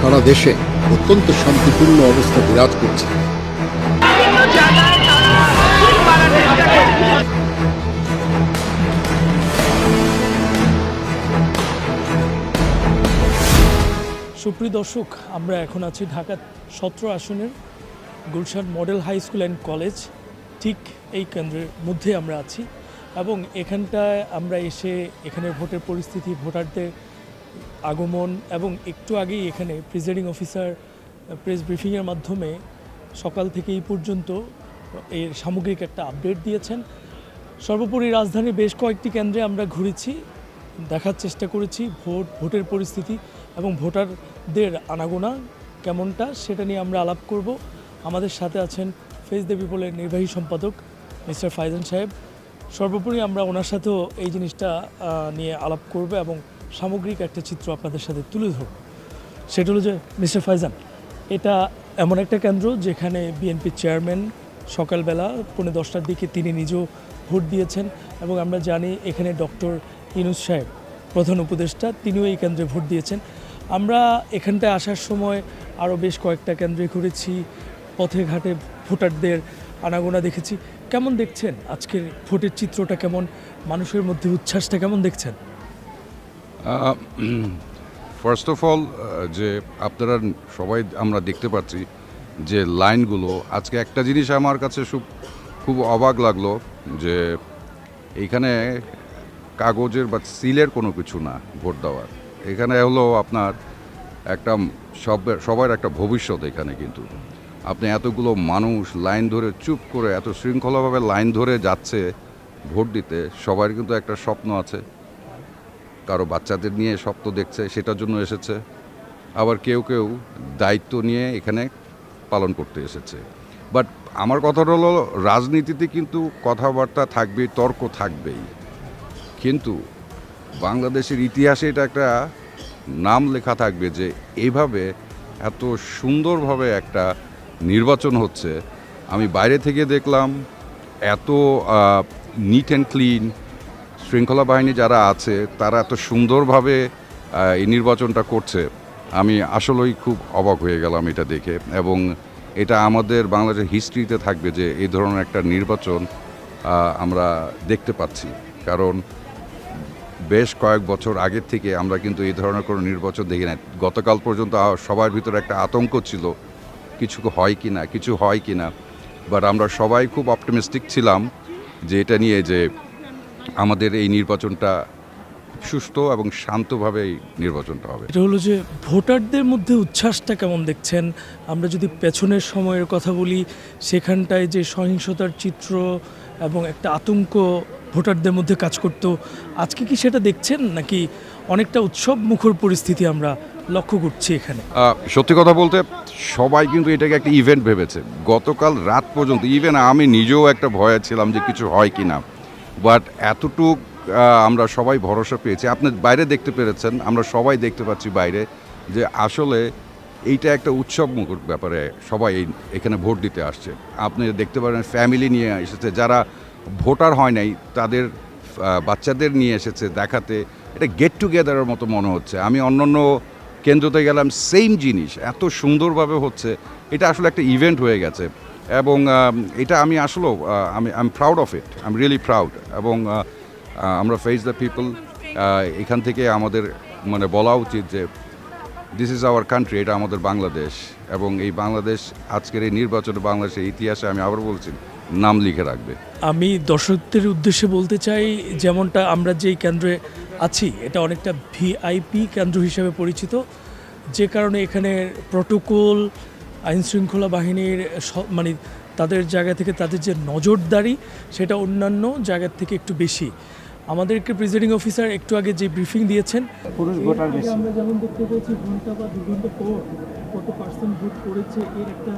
সারা দেশে অত্যন্ত শান্তিপূর্ণ অবস্থা বিরাজ করছে। সুপ্রিয় দর্শক, আমরা এখন আছি ঢাকা সতেরো আসনের Gulshan model high school and college, ঠিক এই কেন্দ্রের মধ্যে আমরা আছি এবং এখানটায় আমরা এসে এখানে ভোটের পরিস্থিতি, ভোটারদের আগমন এবং একটু আগেই এখানে প্রিজাইডিং অফিসার, প্রেস ব্রিফিংয়ের মাধ্যমে সকাল থেকে এই পর্যন্ত এর সামগ্রিক একটা আপডেট দিয়েছেন। সর্বোপরি রাজধানীর বেশ কয়েকটি কেন্দ্রে আমরা ঘুরেছি, দেখার চেষ্টা করেছি ভোট, ভোটের পরিস্থিতি এবং ভোটারদের আনাগোনা কেমনটা সেটা নিয়ে আমরা আলাপ করব। আমাদের সাথে আছেন ফেস দেবী পিপলের নির্বাহী সম্পাদক মিস্টার ফাইজান সাহেব। সর্বোপরি আমরা ওনার সাথেও এই জিনিসটা নিয়ে আলাপ করব এবং সামগ্রিক একটা চিত্র আপনাদের সাথে তুলে ধরব। সেটা হলো যে, মিস্টার ফাইজান, এটা এমন একটা কেন্দ্র যেখানে বিএনপির চেয়ারম্যান সকালবেলা পৌনে দশটার দিকে তিনি নিজেও ভোট দিয়েছেন এবং আমরা জানি এখানে ডক্টর ইনুস সাহেব, প্রধান উপদেষ্টা, তিনিও এই কেন্দ্রে ভোট দিয়েছেন। আমরা এখানটায় আসার সময় আরও বেশ কয়েকটা কেন্দ্রে ঘুরেছি, পথে ঘাটে ভোটারদের আনাগোনা দেখেছি। কেমন দেখছেন আজকের ভোটের চিত্রটা কেমন? মানুষের মধ্যে উচ্ছ্বাসটা কেমন দেখছেন? ফার্স্ট অফ অল যে আপনারা সবাই আমরা দেখতে পাচ্ছি যে লাইনগুলো, আজকে একটা জিনিস আমার কাছে খুব খুব অবাক লাগল যে এইখানে কাগজের বা সিলের কোনো কিছু না ভোট দেওয়ার। এখানে হলো আপনার একটা সব, সবার একটা ভবিষ্যৎ এখানে কিন্তু। আপনি এতগুলো মানুষ লাইন ধরে চুপ করে, এত শৃঙ্খলাভাবে লাইন ধরে যাচ্ছে ভোট দিতে, সবার কিন্তু একটা স্বপ্ন আছে। কারও বাচ্চাদের নিয়ে স্বপ্ন দেখছে, সেটার জন্য এসেছে। আবার কেউ কেউ দায়িত্ব নিয়ে এখানে পালন করতে এসেছে। বাট আমার কথাটা হলো, রাজনীতিতে কিন্তু কথাবার্তা থাকবেই, তর্ক থাকবেই। কিন্তু বাংলাদেশের ইতিহাসে এটা একটা নাম লেখা থাকবে যে এইভাবে এত সুন্দরভাবে একটা নির্বাচন হচ্ছে। আমি বাইরে থেকে দেখলাম, এত নিট অ্যান্ড ক্লিন শৃঙ্খলা বাহিনী যারা আছে, তারা এত সুন্দরভাবে এই নির্বাচনটা করছে, আমি আসলেই খুব অবাক হয়ে গেলাম এটা দেখে। এবং এটা আমাদের বাংলাদেশের হিস্ট্রিতে থাকবে যে এই ধরনের একটা নির্বাচন আমরা দেখতে পাচ্ছি। কারণ বেশ কয়েক বছর আগের থেকে আমরা কিন্তু এই ধরনের কোনো নির্বাচন দেখি না গতকাল পর্যন্ত সবার ভিতরে একটা আতঙ্ক ছিল, কিছু হয় কি না, কিছু হয় কি না। বাট আমরা সবাই খুব অপটিমিস্টিক ছিলাম যে এটা নিয়ে যে আমাদের এই নির্বাচনটা সুস্থ এবং শান্তভাবে এই নির্বাচনটা হবে। এটা হলো যে ভোটারদের মধ্যে উচ্ছ্বাসটা কেমন দেখছেন? আমরা যদি পেছনের সময়ের কথা বলি সেখানটায় যে সহিংসতার চিত্র এবং একটা আতঙ্ক ভোটারদের মধ্যে কাজ করতো আজকে কি সেটা দেখছেন? নাকি অনেকটা উৎসব মুখর পরিস্থিতি আমরা লক্ষ্য করছি এখানে? সত্যি কথা বলতে সবাই কিন্তু এটাকে একটা ইভেন্ট ভেবেছে। গতকাল রাত পর্যন্ত ইভেন আমি নিজেও একটা ভয়ে ছিলাম যে কিছু হয় কি না বাট এতটুক আমরা সবাই ভরসা পেয়েছি। আপনি বাইরে দেখতে পেরেছেন, আমরা সবাই দেখতে পাচ্ছি বাইরে যে আসলে এইটা একটা উৎসব মুখর ব্যাপারে সবাই এখানে ভোট দিতে আসছে। আপনি দেখতে পারেন ফ্যামিলি নিয়ে এসেছে, যারা ভোটার হয় নাই, তাদের বাচ্চাদের নিয়ে এসেছে দেখাতে। এটা গেট টুগেদারের মতো মনে হচ্ছে। আমি অন্যান্য কেন্দ্রতে গেলাম সেম জিনিস, এত সুন্দরভাবে হচ্ছে। এটা আসলে একটা ইভেন্ট হয়ে গেছে। এবং এটা আমি আসলেও আমি I am proud of it I am really proud এবং আমরা ফেস দ্য পিপল এখান থেকে আমাদের মানে বলা উচিত যে দিস ইজ আওয়ার কান্ট্রি এটা আমাদের বাংলাদেশ। এবং এই বাংলাদেশ, আজকের এই নির্বাচনে বাংলাদেশের ইতিহাসে আমি আবার বলছি, নাম লিখে রাখবে। আমি দর্শকদের উদ্দেশ্যে বলতে চাই, যেমনটা আমরা যেই কেন্দ্রে আছি, এটা অনেকটা ভিআইপি কেন্দ্র হিসেবে পরিচিত। যে কারণে এখানে প্রটোকল আইন শৃঙ্খলা বাহিনীর মানে তাদের জায়গা থেকে তাদের যে নজরদারি সেটা অন্যান্য জায়গার থেকে একটু বেশি। আমাদেরকে প্রিজাইডিং অফিসার একটু আগে যে ব্রিফিং দিয়েছেন পুরুষ ভোটার বেশি। আমরা যেমন দেখতে পেয়েছি ঘণ্টা বা দু ঘণ্টা পর কত পার্সেন্ট ভোট করেছে এর একটা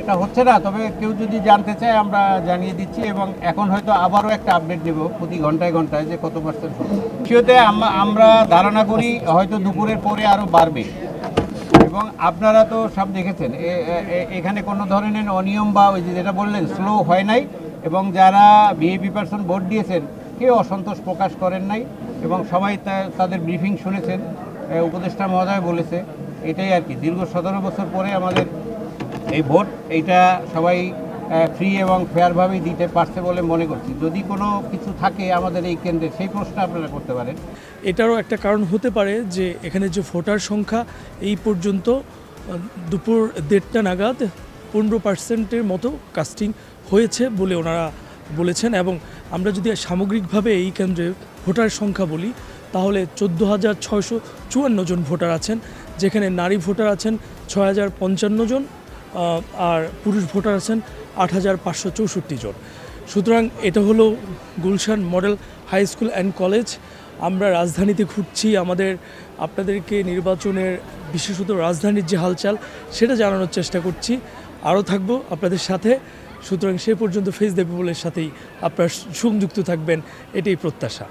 এটা হচ্ছে না, তবে কেউ যদি জানতে চায়, আমরা জানিয়ে দিচ্ছি এবং এখন হয়তো আবারও একটা আপডেট দেব প্রতি ঘন্টায় ঘন্টায় যে কত পার্সেন্ট বিষয়তে আমরা ধারণা করি হয়তো দুপুরের পরে আরও বাড়বে। এবং আপনারা তো সব দেখেছেন এখানে কোনো ধরনের অনিয়ম বা ওই যেটা বললেন স্লো হয় নাই। এবং যারা ভিএপি পার্সন ভোট দিয়েছেন, কেউ অসন্তোষ প্রকাশ করেন নাই। এবং সবাই তাদের ব্রিফিং শুনেছেন। উপদেষ্টা মহোদয় বলেছে, এটাই আর কি। দীর্ঘ সতেরো বছর পরে আমাদের এই ভোট, এইটা সবাই ফ্রি এবং ফেয়ারভাবেই দিতে পারছে বলে মনে করছি। যদি কোনো কিছু থাকে আমাদের এই কেন্দ্রে, সেই প্রশ্ন আপনারা করতে পারেন। এটারও একটা কারণ হতে পারে যে, এখানে যে ভোটার সংখ্যা, এই পর্যন্ত দুপুর দেড়টা নাগাদ পনেরো পার্সেন্টের মতো কাস্টিং হয়েছে বলে ওনারা বলেছেন এবং আমরা যদি সামগ্রিকভাবে এই কেন্দ্রে ভোটার সংখ্যা বলি, তাহলে চোদ্দ হাজার ছয়শো চুয়ান্ন জন ভোটার আছেন, যেখানে নারী ভোটার আছেন ছয় হাজার পঞ্চান্ন জন আর পুরুষ ভোটার আছেন আট হাজার পাঁচশো চৌষট্টি জন। সুতরাং এটা হলো Gulshan model high school and college. আমরা রাজধানীতে ঘুরছি আমাদের, আপনাদেরকে নির্বাচনের বিশেষত রাজধানীর যে হালচাল, সেটা জানানোর চেষ্টা করছি। আরও থাকব আপনাদের সাথে। সুতরাং সে পর্যন্ত ফেস দেবুলের সাথেই আপনারা সংযুক্ত থাকবেন, এটাই প্রত্যাশা।